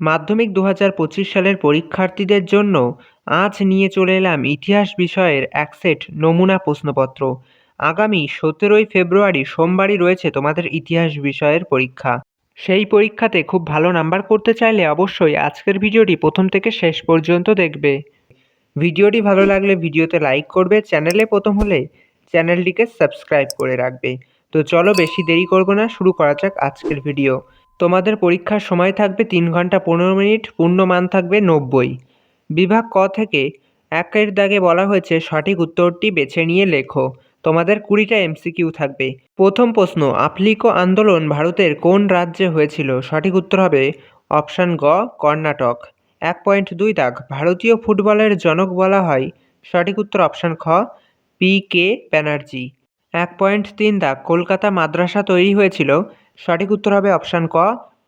মাধ্যমিক দু হাজার পঁচিশ সালের পরীক্ষার্থীদের জন্য আজ নিয়ে চলে এলাম ইতিহাস বিষয়ের এক সেট নমুনা প্রশ্নপত্র। আগামী সতেরোই ফেব্রুয়ারি সোমবারই রয়েছে তোমাদের ইতিহাস বিষয়ের পরীক্ষা। সেই পরীক্ষাতে খুব ভালো নাম্বার করতে চাইলে অবশ্যই আজকের ভিডিওটি প্রথম থেকে শেষ পর্যন্ত দেখবে। ভিডিওটি ভালো লাগলে ভিডিওতে লাইক করবে, চ্যানেলে প্রথম হলে চ্যানেলটিকে সাবস্ক্রাইব করে রাখবে। তো চলো বেশি দেরি করব না, শুরু করা যাক আজকের ভিডিও। তোমাদের পরীক্ষার সময় থাকবে তিন ঘণ্টা পনেরো মিনিট, পূর্ণমান থাকবে নব্বই। বিভাগ ক থেকে একের দাগে বলা হয়েছে সঠিক উত্তরটি বেছে নিয়ে লেখো। তোমাদের কুড়িটা এমসিকিউ থাকবে। প্রথম প্রশ্ন, আফ্লিকো আন্দোলন ভারতের কোন রাজ্যে হয়েছিল? সঠিক উত্তর হবে অপশান গ, কর্ণাটক। এক পয়েন্ট দুই দাগ, ভারতীয় ফুটবলের জনক বলা হয়। সঠিক উত্তর অপশান খ, পি কে ব্যানার্জি। এক পয়েন্ট তিন দাগ, কলকাতা মাদ্রাসা তৈরি হয়েছিল। সঠিক উত্তর হবে অপশান ক,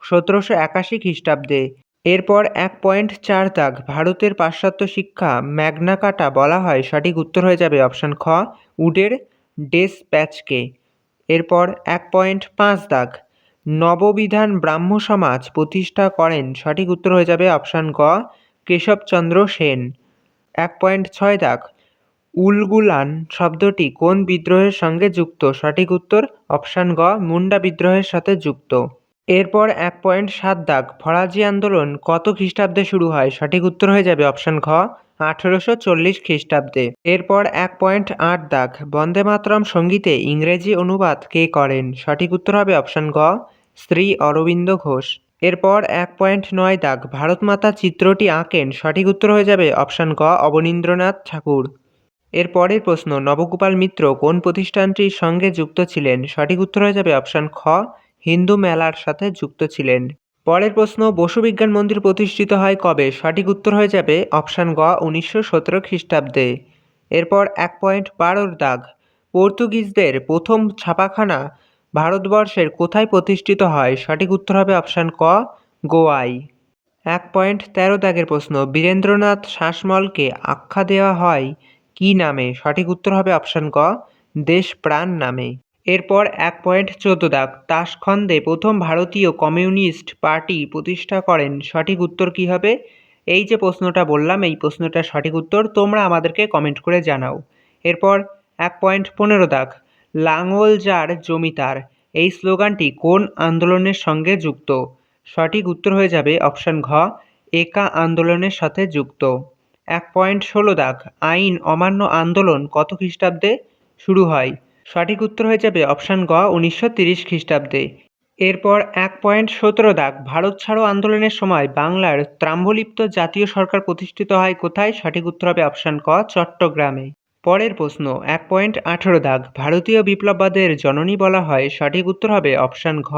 সতেরোশো একাশি খ্রিস্টাব্দে। এরপর এক পয়েন্ট চার দাগ, ভারতের পাশ্চাত্য শিক্ষা ম্যাগনা কাটা বলা হয়, সঠিক উত্তর হয়ে যাবে অপশান খ, উডের ডেস প্যাচকে এরপর এক পয়েন্ট পাঁচ দাগ, নববিধান ব্রাহ্ম সমাজ প্রতিষ্ঠা করেন, সঠিক উত্তর হয়ে যাবে অপশান গ কেশবচন্দ্র সেন। এক পয়েন্ট ছয় দাগ উলগুলান শব্দটি কোন বিদ্রোহের সঙ্গে যুক্ত? সঠিক উত্তর, অপশান গ, মুন্ডা বিদ্রোহের সাথে যুক্ত। এরপর এক পয়েন্ট সাত দাগ, ফরাজি আন্দোলন কত খ্রিস্টাব্দে শুরু হয়? সঠিক উত্তর হয়ে যাবে অপশান খ আঠেরোশো চল্লিশ খ্রিস্টাব্দে। এরপর এক পয়েন্ট আট দাগ, বন্দে মাতরম সঙ্গীতে ইংরেজি অনুবাদ কে করেন? সঠিক উত্তর হবে অপশান গ শ্রী অরবিন্দ ঘোষ। এরপর এক পয়েন্ট নয় দাগ ভারত মাতা চিত্রটি আঁকেন? সঠিক উত্তর হয়ে যাবে অপশান গ অবনীন্দ্রনাথ ঠাকুর। এর পরের প্রশ্ন, নবগোপাল মিত্র কোন প্রতিষ্ঠানটির সঙ্গে যুক্ত ছিলেন? সঠিক উত্তর হয়ে যাবে অপশান খ, হিন্দু মেলার সাথে যুক্ত ছিলেন। পরের প্রশ্ন, বসু বিজ্ঞান মন্দির প্রতিষ্ঠিত হয় কবে? সঠিক উত্তর হয়ে যাবে অপশান গ, উনিশশো সতেরো খ্রিস্টাব্দে। এরপর এক পয়েন্ট বারোর দাগ, পর্তুগিজদের প্রথম ছাপাখানা ভারতবর্ষের কোথায় প্রতিষ্ঠিত হয়? সঠিক উত্তর হবে অপশান ক, গোয়াই। এক পয়েন্ট তেরো দাগের প্রশ্ন, বীরেন্দ্রনাথ শাসমলকে আখ্যা দেওয়া হয় কি নামে? সঠিক উত্তর হবে অপশান ক, দেশ প্রাণ নামে। এরপর এক পয়েন্ট চোদ্দ দাগ। তাসখন্দে প্রথম ভারতীয় কমিউনিস্ট পার্টি প্রতিষ্ঠা করেন। সঠিক উত্তর কি হবে? এই যে প্রশ্নটা বললাম, এই প্রশ্নটার সঠিক উত্তর তোমরা আমাদেরকে কমেন্ট করে জানাও। এরপর এক পয়েন্ট পনেরো দাগ। লাঙ্গল যার জমিদার এই স্লোগানটি কোন আন্দোলনের সঙ্গে যুক্ত? সঠিক উত্তর হয়ে যাবে অপশান ঘ, একা আন্দোলনের সাথে যুক্ত। এক পয়েন্ট ষোলো দাগ। আইন, অমান্য আন্দোলন কত খ্রিস্টাব্দে শুরু হয়? সঠিক উত্তর হয়ে যাবে অপশান গ, উনিশশো তিরিশ খ্রিস্টাব্দে। এরপর এক পয়েন্ট সতেরো দাগ, ভারত ছাড়ো আন্দোলনের সময় বাংলার ত্রাম্বলিপ্ত জাতীয় সরকার প্রতিষ্ঠিত হয় কোথায়? সঠিক উত্তর হবে অপশান ক, চট্টগ্রামে। পরের প্রশ্ন, এক পয়েন্ট আঠেরো দাগ, ভারতীয় বিপ্লববাদের জননী বলা হয়। সঠিক উত্তর হবে অপশান ঘ,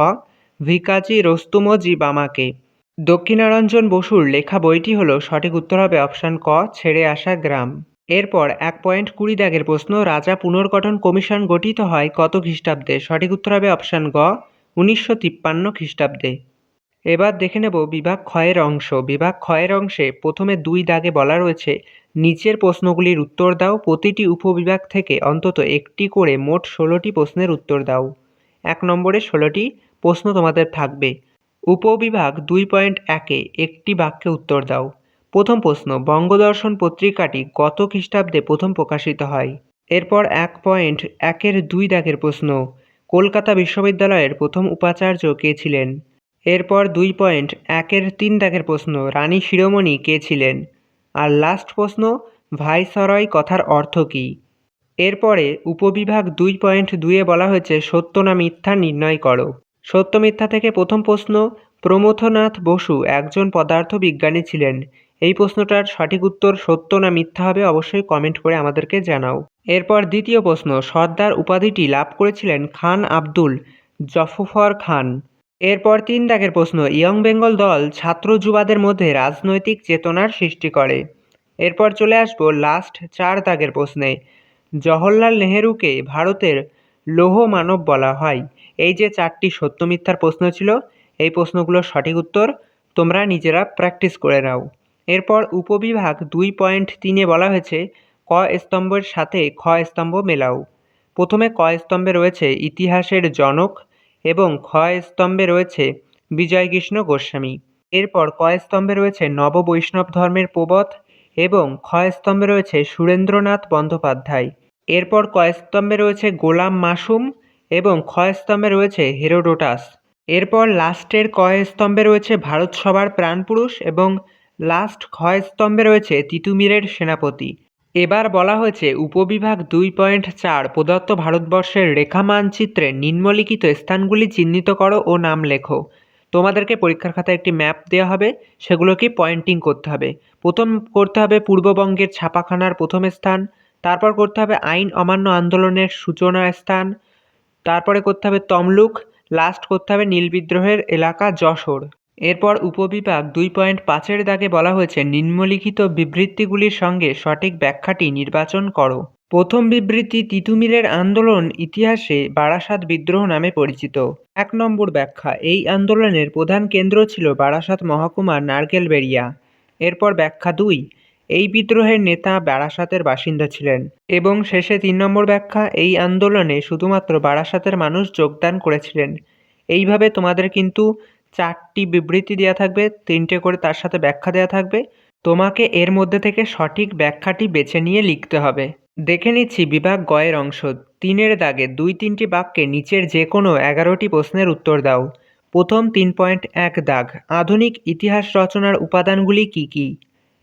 ভিকাজি রস্তুমজি বামাকে। দক্ষিণারঞ্জন বসুর লেখা বইটি হলো সঠিক উত্তর হবে অপশান ক, ছেড়ে আসা গ্রাম। এরপর এক পয়েন্ট কুড়ি দাগের প্রশ্ন, রাজা পুনর্গঠন কমিশন গঠিত হয় কত খ্রিস্টাব্দে? সঠিক উত্তর হবে অপশান গ, উনিশশো তিপ্পান্ন খ্রিস্টাব্দে। এবার দেখে নেব বিভাগ ক্ষয়ের অংশ। বিভাগ ক্ষয়ের অংশে প্রথমে দুই দাগে বলা রয়েছে, নিচের প্রশ্নগুলির উত্তর দাও, প্রতিটি উপবিভাগ থেকে অন্তত একটি করে মোট ষোলোটি প্রশ্নের উত্তর দাও। এক নম্বরে ষোলোটি প্রশ্ন তোমাদের থাকবে। উপবিভাগ দুই পয়েন্ট একে একটি বাক্যে উত্তর দাও। প্রথম প্রশ্ন, বঙ্গদর্শন পত্রিকাটি কত খ্রিস্টাব্দে প্রথম প্রকাশিত হয়। এরপর এক পয়েন্ট একের দুই দাগের প্রশ্ন, কলকাতা বিশ্ববিদ্যালয়ের প্রথম উপাচার্য কে ছিলেন? এরপর দুই পয়েন্ট একের তিন দাগের প্রশ্ন, রানী শিরোমণি কে ছিলেন? আর লাস্ট প্রশ্ন, ভাইসরয় কথার অর্থ কী? এরপরে উপবিভাগ দুই পয়েন্ট দুইয়ে বলা হয়েছে, সত্য না মিথ্যা নির্ণয় করো। সত্য মিথ্যা থেকে প্রথম প্রশ্ন, প্রমথনাথ বসু একজন পদার্থ বিজ্ঞানী ছিলেন। এই প্রশ্নটার সঠিক উত্তর সত্য না মিথ্যা হবে অবশ্যই কমেন্ট করে আমাদেরকে জানাও। এরপর দ্বিতীয় প্রশ্ন, সর্দার উপাধিটি লাভ করেছিলেন খান আব্দুল জফফর খান। এরপর তিন দাগের প্রশ্ন, ইয়ং বেঙ্গল দল ছাত্র যুবাদের মধ্যে রাজনৈতিক চেতনার সৃষ্টি করে। এরপর চলে আসব লাস্ট চার দাগের প্রশ্নে। জওহরলাল নেহেরুকে ভারতের লৌহ মানব বলা হয়। এই যে চারটি সত্য মিথ্যার প্রশ্ন ছিল, এই প্রশ্নগুলোর সঠিক উত্তর তোমরা নিজেরা প্র্যাকটিস করে নাও। এরপর উপবিভাগ দুই পয়েন্ট তিনে বলা হয়েছে, ক স্তম্ভের সাথে খ স্তম্ভ মেলাও। প্রথমে ক স্তম্ভে রয়েছে ইতিহাসের জনক এবং খ স্তম্ভে রয়েছে বিজয়কৃষ্ণ গোস্বামী। এরপর কয় স্তম্ভে রয়েছে নববৈষ্ণব ধর্মের প্রবধ এবং ক্ষয় স্তম্ভে রয়েছে সুরেন্দ্রনাথ বন্দ্যোপাধ্যায়। এরপর কয় স্তম্ভে রয়েছে গোলাম মাসুম এবং ক্ষয় স্তম্ভে রয়েছে হেরোডোটাস। এরপর লাস্টের কয় স্তম্ভে রয়েছে ভারত সভার প্রাণপুরুষ এবং লাস্ট ক্ষয় স্তম্ভে রয়েছে তিতুমিরের সেনাপতি। এবার বলা হয়েছে উপবিভাগ দুই পয়েন্ট চার প্রদত্ত ভারতবর্ষের রেখা মানচিত্রে নিম্নলিখিত স্থানগুলি চিহ্নিত করো ও নাম লেখো। তোমাদেরকে পরীক্ষার খাতায় একটি ম্যাপ দেওয়া হবে, সেগুলোকে পয়েন্টিং করতে হবে। প্রথম করতে হবে পূর্ববঙ্গের ছাপাখানার প্রথম স্থান তারপর করতে হবে আইন অমান্য আন্দোলনের সূচনা স্থান। তারপরে করতে হবে তমলুক লাস্ট করতে হবে নীল বিদ্রোহের এলাকা যশোর। এরপর উপবিভাগ দুই পয়েন্ট পাঁচের দাগে বলা হয়েছে, নিম্নলিখিত বিবৃতিগুলির সঙ্গে সঠিক ব্যাখ্যাটি নির্বাচন করো। প্রথম বিবৃতি, তিতুমিরের আন্দোলন ইতিহাসে বারাসাত বিদ্রোহ নামে পরিচিত। এক নম্বর ব্যাখ্যা, এই আন্দোলনের প্রধান কেন্দ্র ছিল বারাসাত মহকুমার নারকেলবেড়িয়া। এরপর ব্যাখ্যা দুই এই বিদ্রোহের নেতা বারাসাতের বাসিন্দা ছিলেন এবং শেষে তিন নম্বর ব্যাখ্যা, এই আন্দোলনে শুধুমাত্র বারাসাতের মানুষ যোগদান করেছিলেন। এইভাবে তোমাদের কিন্তু চারটি বিবৃতি দেওয়া থাকবে, তিনটে করে তার সাথে ব্যাখ্যা দেওয়া থাকবে। তোমাকে এর মধ্যে থেকে সঠিক ব্যাখ্যাটি বেছে নিয়ে লিখতে হবে। দেখে নিচ্ছি বিভাগ গয়ের অংশ তিনের দাগে দুই তিনটি বাক্যে নিচের যে কোনো এগারোটি প্রশ্নের উত্তর দাও। প্রথম তিন পয়েন্ট এক দাগ। আধুনিক ইতিহাস রচনার উপাদানগুলি কি কি?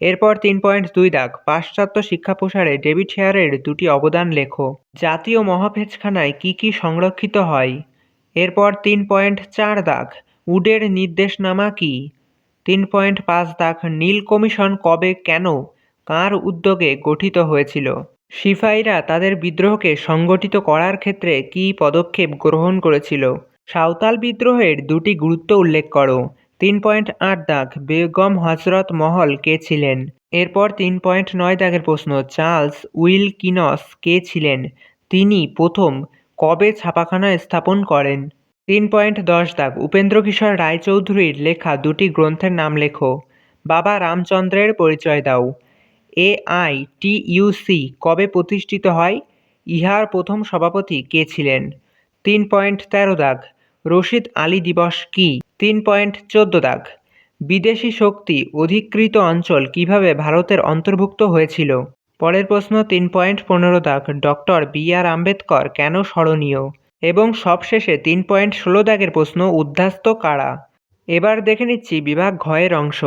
এরপর তিন পয়েন্ট দুই দাগ, পাশ্চাত্য শিক্ষা প্রসারে ডেভিড হেয়ারের দুটি অবদান লেখো। জাতীয় মহাভেজখানায় কি কি সংরক্ষিত হয়? এরপর তিন পয়েন্ট চার দাগ, উডের নির্দেশনামা কি? তিন পয়েন্ট পাঁচ দাগ, নীল কমিশন কবে কেন, কার উদ্যোগে গঠিত হয়েছিল? সিপাহীরা তাদের বিদ্রোহকে সংগঠিত করার ক্ষেত্রে কী পদক্ষেপ গ্রহণ করেছিল? সাঁওতাল বিদ্রোহের দুটি গুরুত্ব উল্লেখ করো। তিন পয়েন্ট আট দাগ, বেগম হজরত মহল কে ছিলেন? এরপর তিন পয়েন্ট নয় দাগের প্রশ্ন, চার্লস উইলকিনস কে ছিলেন? তিনি প্রথম কবে ছাপাখানা স্থাপন করেন? তিন পয়েন্ট দশ দাগ, উপেন্দ্র কিশোর রায়চৌধুরীর লেখা দুটি গ্রন্থের নাম লেখো। বাবা রামচন্দ্রের পরিচয় দাও। এআই টিইউসি কবে প্রতিষ্ঠিত হয়? ইহার প্রথম সভাপতি কে ছিলেন? তিন পয়েন্ট তেরো দাগ রশিদ আলী দিবস কি? তিন পয়েন্ট চোদ্দ দাগ। বিদেশি শক্তি অধিকৃত অঞ্চল কীভাবে ভারতের অন্তর্ভুক্ত হয়েছিল? পরের প্রশ্ন, তিন পয়েন্ট পনেরো দাগ। ডক্টর বি আর আম্বেদকর কেন স্মরণীয়? এবং সবশেষে তিন পয়েন্ট ষোলো দাগের প্রশ্ন উদ্ধাস্ত কারা? এবার দেখে নিচ্ছি বিভাগ ঘয়ের অংশ।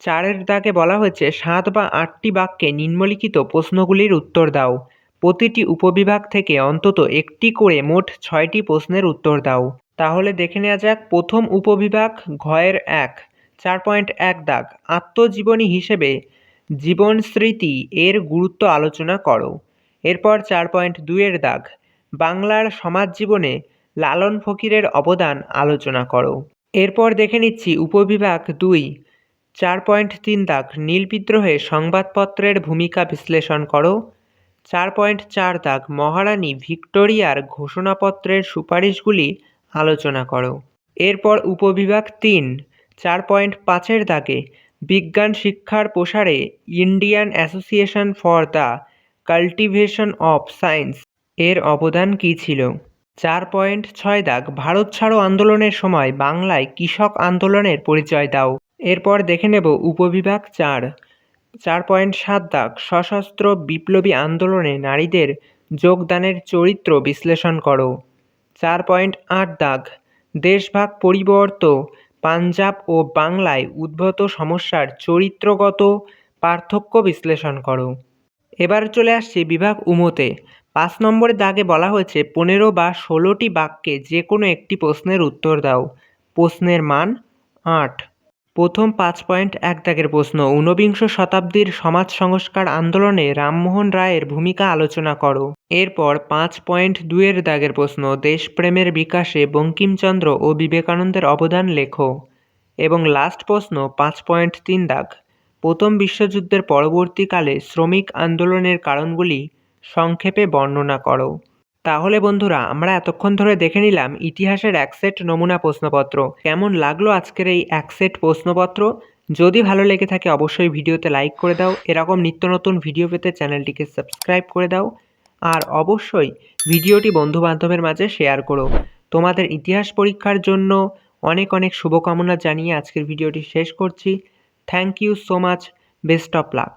চারের দাগে বলা হয়েছে, সাত বা আটটি বাক্যে নিম্নলিখিত প্রশ্নগুলির উত্তর দাও। প্রতিটি উপবিভাগ থেকে অন্তত একটি করে মোট ছয়টি প্রশ্নের উত্তর দাও। তাহলে দেখে নেওয়া যাক প্রথম উপবিভাগ ঘয়ের এক, চার পয়েন্ট এক দাগ। আত্মজীবনী হিসেবে জীবন স্মৃতি এর গুরুত্ব আলোচনা করো। এরপর চার পয়েন্ট দুইয়ের দাগ। বাংলার সমাজ জীবনে লালন ফকিরের অবদান আলোচনা করো। এরপর দেখে নিচ্ছি উপবিভাগ দুই, চার পয়েন্ট তিন দাগ। নীল বিদ্রোহে সংবাদপত্রের ভূমিকা বিশ্লেষণ করো। চার পয়েন্ট চার দাগ। মহারানী ভিক্টোরিয়ার ঘোষণাপত্রের সুপারিশগুলি আলোচনা করো। এরপর উপবিভাগ তিন, চার পয়েন্ট পাঁচের দাগে বিজ্ঞান শিক্ষার প্রসারে Indian association for the cultivation of science এর অবদান কী ছিল? চার পয়েন্ট ছয় দাগ, ভারত ছাড়ো আন্দোলনের সময় বাংলায় কৃষক আন্দোলনের পরিচয় দাও। এরপর দেখে নেব উপবিভাগ চার চার পয়েন্ট সাত দাগ, সশস্ত্র বিপ্লবী আন্দোলনে নারীদের যোগদানের চরিত্র বিশ্লেষণ করো। চার পয়েন্ট আট দাগ। দেশভাগ পরিবর্ত। পাঞ্জাব ও বাংলায় উদ্ভূত সমস্যার চরিত্রগত পার্থক্য বিশ্লেষণ করো। এবার চলে আসছি বিভাগ উমতে। পাঁচ নম্বরের দাগে বলা হয়েছে, পনেরো বা ষোলোটি বাক্যে যে কোনো একটি প্রশ্নের উত্তর দাও। প্রশ্নের মান আট। প্রথম পাঁচ পয়েন্ট এক দাগের প্রশ্ন। ঊনবিংশ শতাব্দীর সমাজ সংস্কার আন্দোলনে রামমোহন রায়ের ভূমিকা আলোচনা করো। এরপর পাঁচ পয়েন্ট দুইয়ের দাগের প্রশ্ন, দেশপ্রেমের বিকাশে বঙ্কিমচন্দ্র ও বিবেকানন্দের অবদান লেখো। এবং লাস্ট প্রশ্ন, পাঁচ পয়েন্ট তিন দাগ। প্রথম বিশ্বযুদ্ধের পরবর্তীকালে শ্রমিক আন্দোলনের কারণগুলি সংক্ষেপে বর্ণনা করো। তাহলে বন্ধুরা, আমরা এতক্ষণ ধরে দেখে নিলাম ইতিহাসের এক সেট নমুনা প্রশ্নপত্র। কেমন লাগল আজকের এই এক সেট প্রশ্নপত্র? যদি ভালো লেগে থাকে অবশ্যই ভিডিওতে লাইক করে দাও। এরকম নিত্য নতুন ভিডিও পেতে চ্যানেলটিকে সাবস্ক্রাইব করে দাও। আর অবশ্যই ভিডিওটি বন্ধু বান্ধবের মাঝে শেয়ার করো। তোমাদের ইতিহাস পরীক্ষার জন্য অনেক অনেক শুভকামনা জানিয়ে আজকের ভিডিওটি শেষ করছি। Thank you so much best of luck